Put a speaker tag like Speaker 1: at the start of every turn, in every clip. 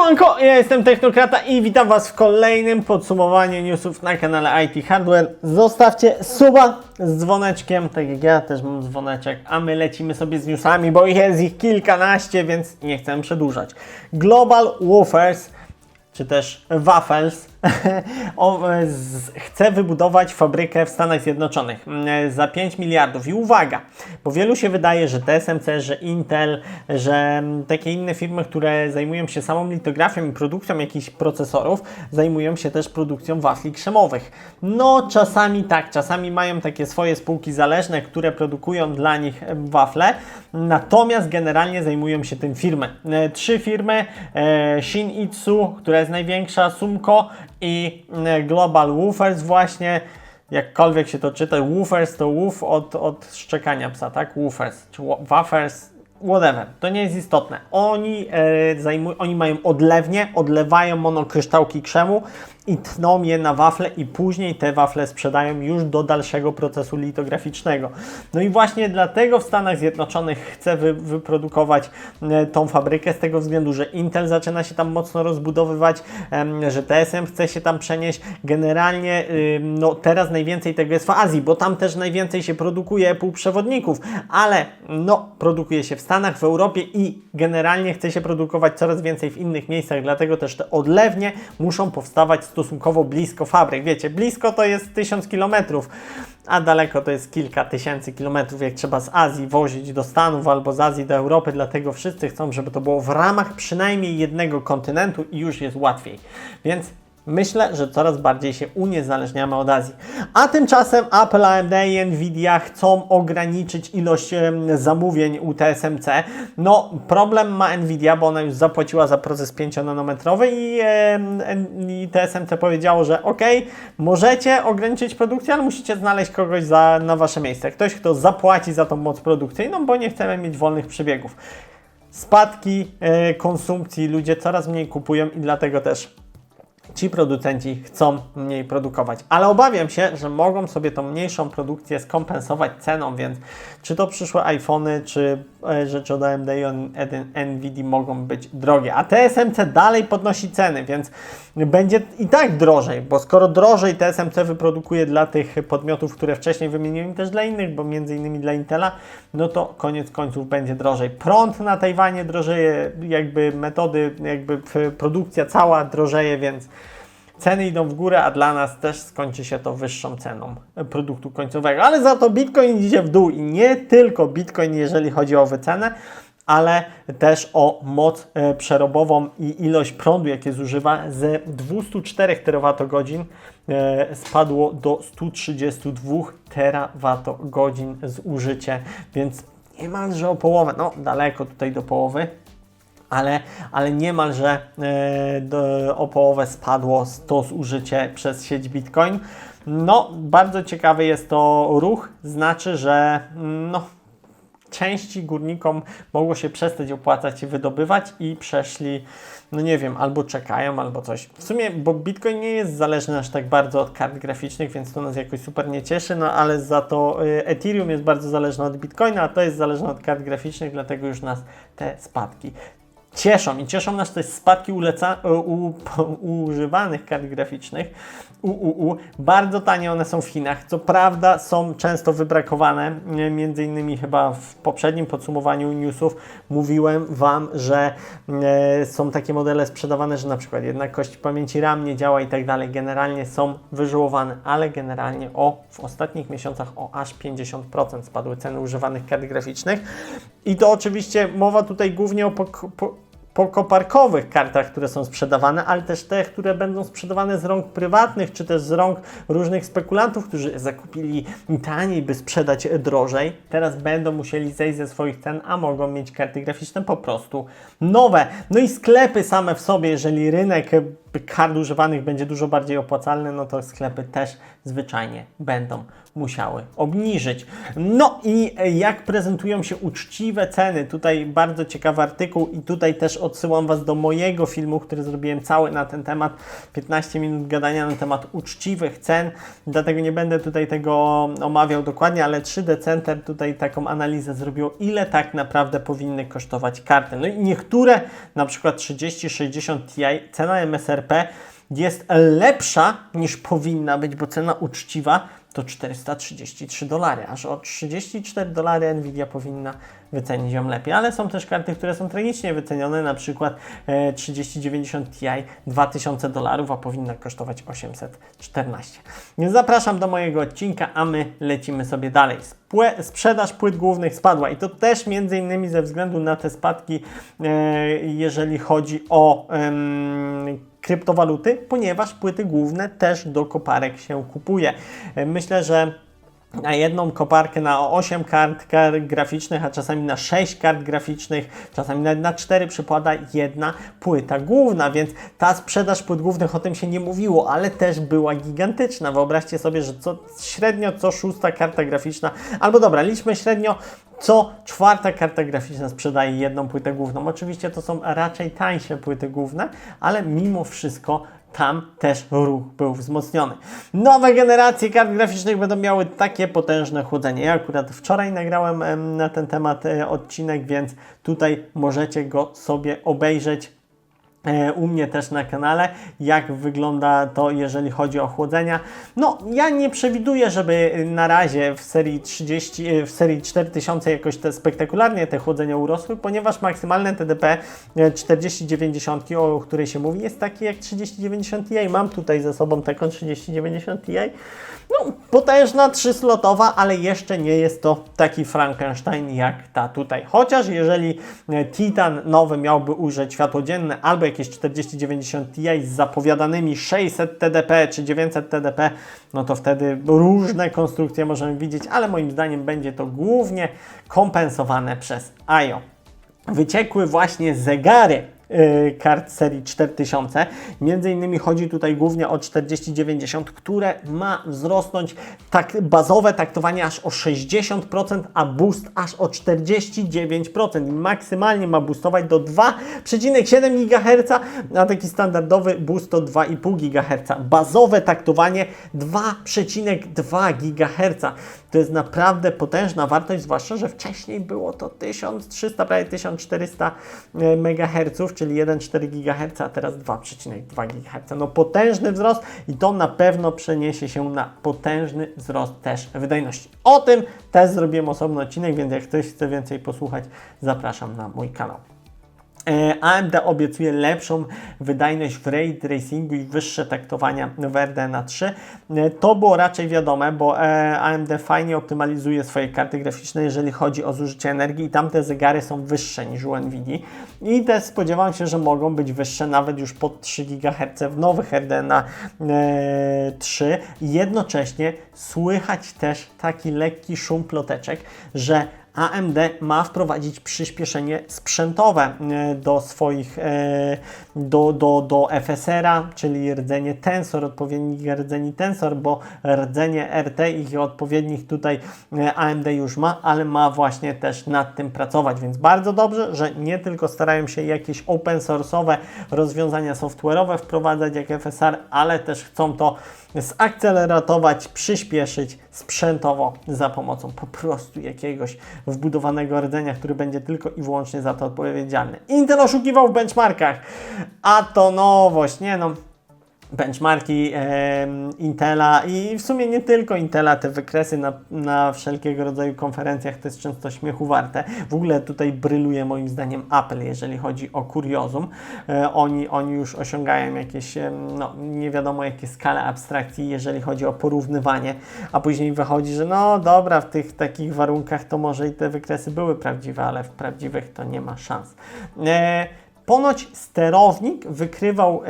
Speaker 1: Siemanko, ja jestem Technokrata i witam Was w kolejnym podsumowaniu newsów na kanale IT Hardware. Zostawcie suba z dzwoneczkiem, tak jak ja też mam dzwoneczek, a my lecimy sobie z newsami, bo jest ich kilkanaście, więc nie chcę przedłużać. Global Woofers czy też Waffles, o, e, z, chce wybudować fabrykę w Stanach Zjednoczonych mm, za 5 miliardów. I uwaga, bo wielu się wydaje, że TSMC, że Intel, że mm, takie inne firmy, które zajmują się samą litografią i produkcją jakichś procesorów, zajmują się też produkcją wafli krzemowych. No, czasami tak, czasami mają takie swoje spółki zależne, które produkują dla nich e, wafle, natomiast generalnie zajmują się tym firmy. E, Trzy firmy, e, Shin-Itsu, która jest największa, Sumco i e, Global Woofers właśnie, jakkolwiek się to czyta, Woofers to woof od, od szczekania psa, tak? Woofers, czy wa- Waffers, whatever, to nie jest istotne. Oni, e, oni mają odlewnie, odlewają monokryształki krzemu i tną je na wafle i później te wafle sprzedają już do dalszego procesu litograficznego. No i właśnie dlatego w Stanach Zjednoczonych chce wy, wyprodukować e, tą fabrykę z tego względu, że Intel zaczyna się tam mocno rozbudowywać, em, że TSM chce się tam przenieść. Generalnie ym, no teraz najwięcej tego jest w Azji, bo tam też najwięcej się produkuje półprzewodników, ale no produkuje się w Stanach, w Europie i generalnie chce się produkować coraz więcej w innych miejscach, dlatego też te odlewnie muszą powstawać stosunkowo blisko fabryk. Wiecie, blisko to jest tysiąc kilometrów, a daleko to jest kilka tysięcy kilometrów, jak trzeba z Azji wozić do Stanów albo z Azji do Europy, dlatego wszyscy chcą, żeby to było w ramach przynajmniej jednego kontynentu i już jest łatwiej. Więc Myślę, że coraz bardziej się uniezależniamy od Azji. A tymczasem Apple, AMD i Nvidia chcą ograniczyć ilość zamówień u TSMC. No, problem ma Nvidia, bo ona już zapłaciła za proces 5-nanometrowy i, i TSMC powiedziało, że ok, możecie ograniczyć produkcję, ale musicie znaleźć kogoś za, na wasze miejsce. Ktoś, kto zapłaci za tą moc produkcyjną, bo nie chcemy mieć wolnych przebiegów. Spadki e, konsumpcji, ludzie coraz mniej kupują i dlatego też ci producenci chcą mniej produkować. Ale obawiam się, że mogą sobie tą mniejszą produkcję skompensować ceną, więc czy to przyszłe iPhony, czy rzeczy od AMD i od Nvidia mogą być drogie. A TSMC dalej podnosi ceny, więc będzie i tak drożej, bo skoro drożej TSMC wyprodukuje dla tych podmiotów, które wcześniej wymieniłem też dla innych, bo między innymi dla Intela, no to koniec końców będzie drożej. Prąd na Tajwanie drożeje, jakby metody, jakby produkcja cała drożeje, więc ceny idą w górę, a dla nas też skończy się to wyższą ceną produktu końcowego. Ale za to Bitcoin idzie w dół i nie tylko Bitcoin, jeżeli chodzi o wycenę, ale też o moc e, przerobową i ilość prądu, jakie zużywa. Z 204 terawatogodzin e, spadło do 132 terawatogodzin zużycie, więc niemalże o połowę, no daleko tutaj do połowy, ale, ale niemalże do, o połowę spadło to zużycie przez sieć Bitcoin. No, bardzo ciekawy jest to ruch, znaczy, że no, części górnikom mogło się przestać opłacać i wydobywać i przeszli, no nie wiem, albo czekają, albo coś. W sumie, bo Bitcoin nie jest zależny aż tak bardzo od kart graficznych, więc to nas jakoś super nie cieszy, no ale za to y, Ethereum jest bardzo zależne od Bitcoina, a to jest zależne od kart graficznych, dlatego już nas te spadki cieszą i cieszą nas też spadki uleca, u, po, używanych kart graficznych UUU. Bardzo tanie one są w Chinach. Co prawda są często wybrakowane. Między innymi chyba w poprzednim podsumowaniu newsów mówiłem Wam, że e, są takie modele sprzedawane, że na przykład jedna kość pamięci RAM nie działa i tak dalej. Generalnie są wyżyłowane, ale generalnie o w ostatnich miesiącach o aż 50% spadły ceny używanych kart graficznych. I to oczywiście mowa tutaj głównie o pok- po, pokoparkowych kartach, które są sprzedawane, ale też te, które będą sprzedawane z rąk prywatnych, czy też z rąk różnych spekulantów, którzy zakupili taniej, by sprzedać drożej. Teraz będą musieli zejść ze swoich cen, a mogą mieć karty graficzne po prostu nowe. No i sklepy same w sobie, jeżeli rynek kart używanych będzie dużo bardziej opłacalny, no to sklepy też zwyczajnie będą musiały obniżyć. No i jak prezentują się uczciwe ceny? Tutaj bardzo ciekawy artykuł i tutaj też odsyłam Was do mojego filmu, który zrobiłem cały na ten temat. 15 minut gadania na temat uczciwych cen, dlatego nie będę tutaj tego omawiał dokładnie, ale 3D Center tutaj taką analizę zrobiło, ile tak naprawdę powinny kosztować karty. No i niektóre, na przykład 3060 Ti, cena Jest lepsza niż powinna być, bo cena uczciwa to 433 dolary. Aż o 34 dolary Nvidia powinna wycenić ją lepiej. Ale są też karty, które są tragicznie wycenione, na przykład e, 3090 Ti 2000 dolarów, a powinna kosztować 814. Więc zapraszam do mojego odcinka, a my lecimy sobie dalej. Sprzedaż płyt głównych spadła i to też między innymi ze względu na te spadki, e, jeżeli chodzi o kryptowaluty, ponieważ płyty główne też do koparek się kupuje. E, Myślę, że na jedną koparkę na 8 kart, kart graficznych, a czasami na 6 kart graficznych, czasami nawet na 4 przypada jedna płyta główna, więc ta sprzedaż płyt głównych o tym się nie mówiło, ale też była gigantyczna. Wyobraźcie sobie, że co, średnio co szósta karta graficzna, albo dobra, liczmy średnio co czwarta karta graficzna sprzedaje jedną płytę główną. Oczywiście to są raczej tańsze płyty główne, ale mimo wszystko tam też ruch był wzmocniony. Nowe generacje kart graficznych będą miały takie potężne chłodzenie. Ja akurat wczoraj nagrałem em, na ten temat e, odcinek, więc tutaj możecie go sobie obejrzeć u mnie też na kanale, jak wygląda to, jeżeli chodzi o chłodzenia. No, ja nie przewiduję, żeby na razie w serii 30, e, w serii 4000 jakoś te spektakularnie te chłodzenia urosły, ponieważ maksymalne TDP e, 4090, o której się mówi, jest taki jak 3090 Ti. Mam tutaj ze sobą taką 3090 Ti. No, potężna, trzyslotowa, ale jeszcze nie jest to taki Frankenstein jak ta tutaj. Chociaż jeżeli e, Titan nowy miałby ujrzeć światło dzienne albo jakieś 4090 Ti z zapowiadanymi 600 TDP czy 900 TDP, no to wtedy różne konstrukcje możemy widzieć, ale moim zdaniem będzie to głównie kompensowane przez IO. Wyciekły właśnie zegary kart serii 4000. Między innymi chodzi tutaj głównie o 4090, które ma wzrosnąć tak bazowe taktowanie aż o 60%, a boost aż o 49%. I maksymalnie ma boostować do 2,7 GHz, a taki standardowy boost to 2,5 GHz. Bazowe taktowanie 2,2 GHz. To jest naprawdę potężna wartość, zwłaszcza, że wcześniej było to 1300, prawie 1400 MHz, czyli 1,4 GHz, a teraz 2,2 GHz. No potężny wzrost i to na pewno przeniesie się na potężny wzrost też wydajności. O tym też zrobiłem osobny odcinek, więc jak ktoś chce więcej posłuchać, zapraszam na mój kanał. E, AMD obiecuje lepszą wydajność w ray tracingu i wyższe taktowania w RDNA 3. E, To było raczej wiadome, bo e, AMD fajnie optymalizuje swoje karty graficzne, jeżeli chodzi o zużycie energii i tamte zegary są wyższe niż u NVIDIA. I też spodziewam się, że mogą być wyższe nawet już pod 3 GHz w nowych RDNA 3. Jednocześnie słychać też taki lekki szum ploteczek, że AMD ma wprowadzić przyspieszenie sprzętowe e, do swoich, e, do, do, do FSR-a, czyli rdzenie tensor, odpowiednik rdzeni tensor, bo rdzenie RT ich odpowiednich tutaj e, AMD już ma, ale ma właśnie też nad tym pracować, więc bardzo dobrze, że nie tylko starają się jakieś open source'owe rozwiązania software'owe wprowadzać jak FSR, ale też chcą to zakceleratować, przyspieszyć sprzętowo za pomocą po prostu jakiegoś wbudowanego rdzenia, który będzie tylko i wyłącznie za to odpowiedzialny. Intel oszukiwał w benchmarkach, a to nowość, nie no benchmarki em, Intela i w sumie nie tylko Intela, te wykresy na, na wszelkiego rodzaju konferencjach to jest często śmiechu warte. W ogóle tutaj bryluje moim zdaniem Apple, jeżeli chodzi o kuriozum. E, oni, oni już osiągają jakieś, no nie wiadomo jakie skale abstrakcji, jeżeli chodzi o porównywanie, a później wychodzi, że no dobra, w tych takich warunkach to może i te wykresy były prawdziwe, ale w prawdziwych to nie ma szans. E, Ponoć sterownik wykrywał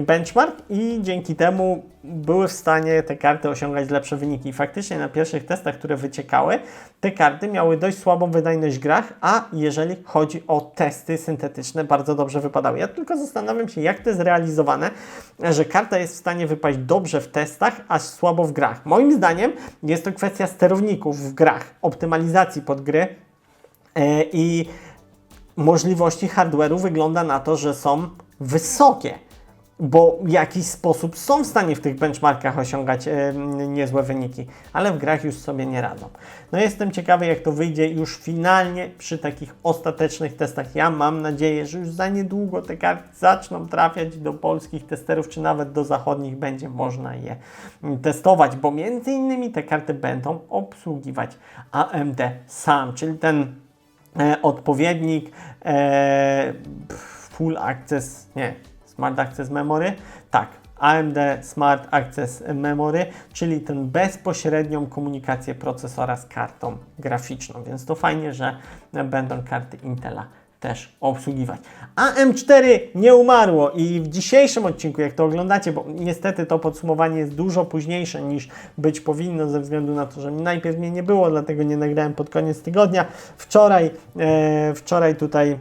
Speaker 1: benchmark i dzięki temu były w stanie te karty osiągać lepsze wyniki. Faktycznie na pierwszych testach, które wyciekały, te karty miały dość słabą wydajność w grach, a jeżeli chodzi o testy syntetyczne, bardzo dobrze wypadały. Ja tylko zastanawiam się, jak to jest realizowane, że karta jest w stanie wypaść dobrze w testach, a słabo w grach. Moim zdaniem jest to kwestia sterowników w grach, optymalizacji pod gry e, i możliwości hardware'u wygląda na to, że są wysokie, bo w jakiś sposób są w stanie w tych benchmarkach osiągać e, niezłe wyniki, ale w grach już sobie nie radzą. No jestem ciekawy, jak to wyjdzie już finalnie przy takich ostatecznych testach. Ja mam nadzieję, że już za niedługo te karty zaczną trafiać do polskich testerów, czy nawet do zachodnich będzie można je mm, testować, bo między innymi te karty będą obsługiwać AMD sam, czyli ten odpowiednik e, Full Access, nie, Smart Access Memory, tak, AMD Smart Access Memory, czyli ten bezpośrednią komunikację procesora z kartą graficzną, więc to fajnie, że będą karty Intela też obsługiwać. AM4 nie umarło i w dzisiejszym odcinku, jak to oglądacie, bo niestety to podsumowanie jest dużo późniejsze niż być powinno ze względu na to, że najpierw mnie nie było, dlatego nie nagrałem pod koniec tygodnia. Wczoraj, e, wczoraj tutaj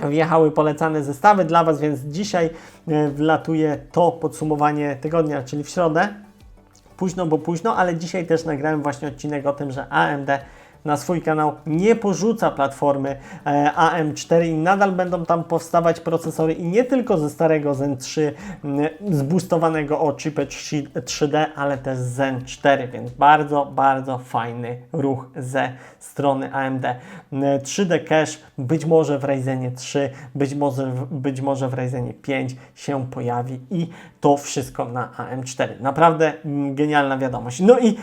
Speaker 1: wjechały polecane zestawy dla Was, więc dzisiaj e, wlatuje to podsumowanie tygodnia, czyli w środę. Późno, bo późno, ale dzisiaj też nagrałem właśnie odcinek o tym, że AMD na swój kanał nie porzuca platformy e, AM4 i nadal będą tam powstawać procesory i nie tylko ze starego Zen 3 m, zboostowanego o chipę 3D, ale też Zen 4, więc bardzo, bardzo fajny ruch ze strony AMD. M, 3D Cache być może w Ryzenie 3, być może, być może w Ryzenie 5 się pojawi i to wszystko na AM4. Naprawdę mm, genialna wiadomość. No i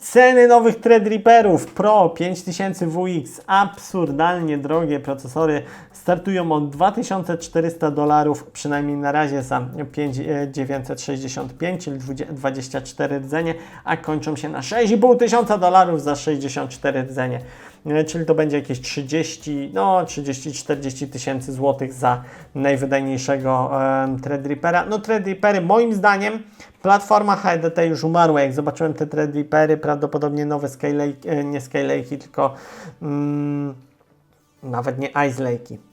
Speaker 1: Ceny nowych Threadripperów Pro 5000 WX, absurdalnie drogie procesory, startują od 2400 dolarów, przynajmniej na razie za 5965, czyli 20 24 rdzenie, a kończą się na 6500 tysiąca dolarów za 64 rdzenie. E, Czyli to będzie jakieś 30, no 30-40 tysięcy złotych za najwydajniejszego e, Threadrippera. No Threadrippery moim zdaniem Platforma HDT już umarła. Jak zobaczyłem te Threadrippery, prawdopodobnie nowe Skylake, e, nie Skylake'i, tylko mm, nawet nie Ice Lake'i.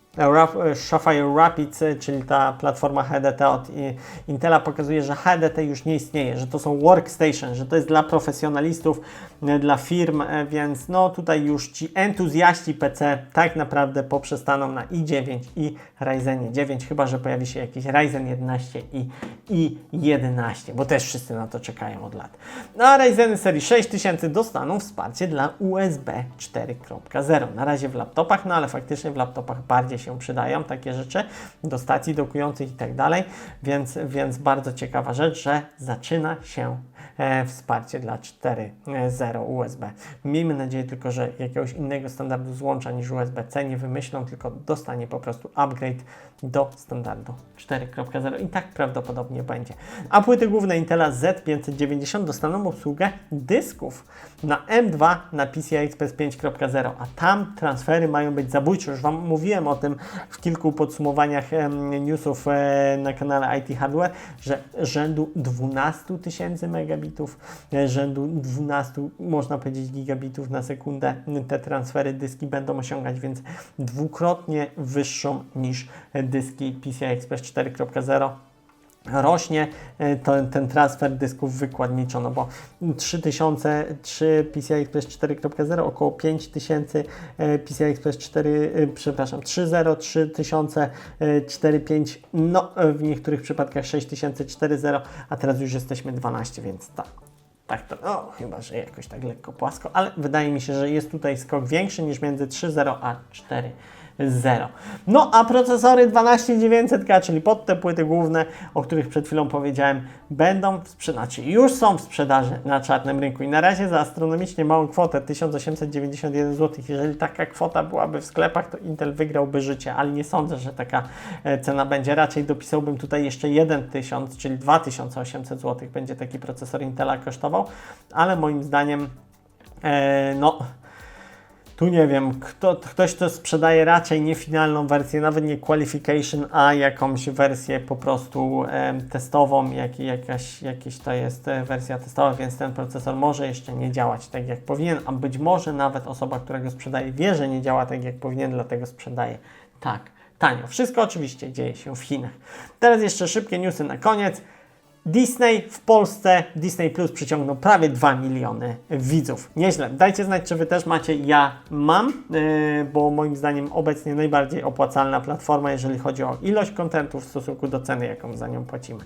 Speaker 1: Sapphire Rapids, czyli ta platforma HDT od Intela pokazuje, że HDT już nie istnieje, że to są workstation, że to jest dla profesjonalistów, e, dla firm, e, więc no tutaj już ci entuzjaści PC tak naprawdę poprzestaną na i9 i Ryzenie 9, chyba że pojawi się jakiś Ryzen 11 i i11, bo też wszyscy na to czekają od lat. No a Ryzeny serii 6000 dostaną wsparcie dla USB 4.0. Na razie w laptopach, no ale faktycznie w laptopach bardziej się przydają takie rzeczy do stacji dokujących i tak dalej, więc, więc bardzo ciekawa rzecz, że zaczyna się wsparcie dla 4.0 USB. Miejmy nadzieję tylko, że jakiegoś innego standardu złącza niż USB-C nie wymyślą, tylko dostanie po prostu upgrade do standardu 4.0 i tak prawdopodobnie będzie. A płyty główne Intela Z590 dostaną obsługę dysków na M2 na PCI Express 5.0, a tam transfery mają być zabójcze. Już Wam mówiłem o tym w kilku podsumowaniach newsów e, na kanale IT Hardware, że rzędu 12 tysięcy megabitów, e, rzędu 12, można powiedzieć, gigabitów na sekundę. Te transfery dyski będą osiągać, więc dwukrotnie wyższą niż dyski PCI Express 4.0 rośnie e, to, ten transfer dysków wykładniczo, no bo 3000 3 PCI Express 4.0, około 5000 e, PCI Express 4, e, przepraszam, 3.0, 3000, e, 4.5, no w niektórych przypadkach 6000, 4.0, a teraz już jesteśmy 12, więc tak. Tak to, no chyba, że jakoś tak lekko płasko, ale wydaje mi się, że jest tutaj skok większy niż między 3.0 a 4. 0. No a procesory 12900K, czyli pod te płyty główne, o których przed chwilą powiedziałem, będą w sprzedaży, już są w sprzedaży na czarnym rynku i na razie za astronomicznie małą kwotę 1891 zł. Jeżeli taka kwota byłaby w sklepach, to Intel wygrałby życie, ale nie sądzę, że taka e, cena będzie. Raczej dopisałbym tutaj jeszcze 1000, czyli 2800 zł będzie taki procesor Intela kosztował, ale moim zdaniem e, no tu nie wiem, kto, ktoś to sprzedaje raczej nie finalną wersję, nawet nie qualification, a jakąś wersję po prostu em, testową, jak, jakaś, jakieś to jest e, wersja testowa, więc ten procesor może jeszcze nie działać tak jak powinien, a być może nawet osoba, która go sprzedaje wie, że nie działa tak jak powinien, dlatego sprzedaje tak tanio. Wszystko oczywiście dzieje się w Chinach. Teraz jeszcze szybkie newsy na koniec. Disney w Polsce, Disney Plus przyciągnął prawie 2 miliony widzów. Nieźle. Dajcie znać, czy Wy też macie. Ja mam, yy, bo moim zdaniem obecnie najbardziej opłacalna platforma, jeżeli chodzi o ilość kontentu w stosunku do ceny, jaką za nią płacimy.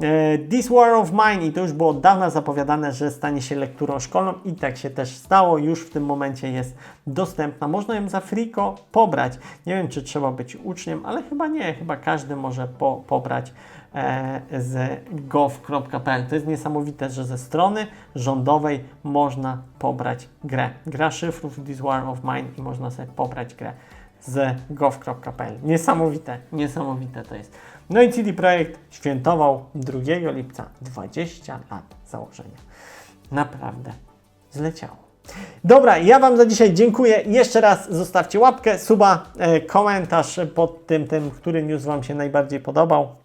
Speaker 1: E, This War of Mine i to już było od dawna zapowiadane, że stanie się lekturą szkolną i tak się też stało. Już w tym momencie jest dostępna. Można ją za friko pobrać. Nie wiem, czy trzeba być uczniem, ale chyba nie. Chyba każdy może po, pobrać z gov.pl. To jest niesamowite, że ze strony rządowej można pobrać grę. Gra szyfrów This War of Mine i można sobie pobrać grę z gov.pl. Niesamowite, niesamowite to jest. No i CD Projekt świętował 2 lipca 20 lat założenia. Naprawdę zleciało. Dobra, ja Wam za dzisiaj dziękuję. Jeszcze raz zostawcie łapkę, suba, e, komentarz pod tym, tym, który news Wam się najbardziej podobał.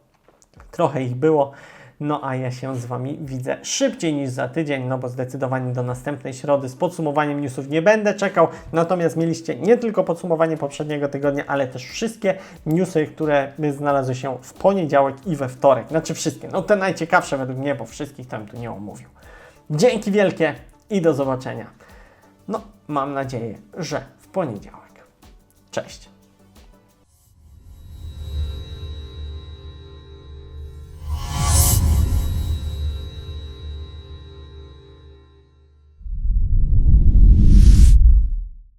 Speaker 1: Trochę ich było. No a ja się z Wami widzę szybciej niż za tydzień, no bo zdecydowanie do następnej środy z podsumowaniem newsów nie będę czekał. Natomiast mieliście nie tylko podsumowanie poprzedniego tygodnia, ale też wszystkie newsy, które znalazły się w poniedziałek i we wtorek. Znaczy wszystkie, no te najciekawsze według mnie, bo wszystkich tam tu nie omówił. Dzięki wielkie i do zobaczenia. No, mam nadzieję, że w poniedziałek. Cześć.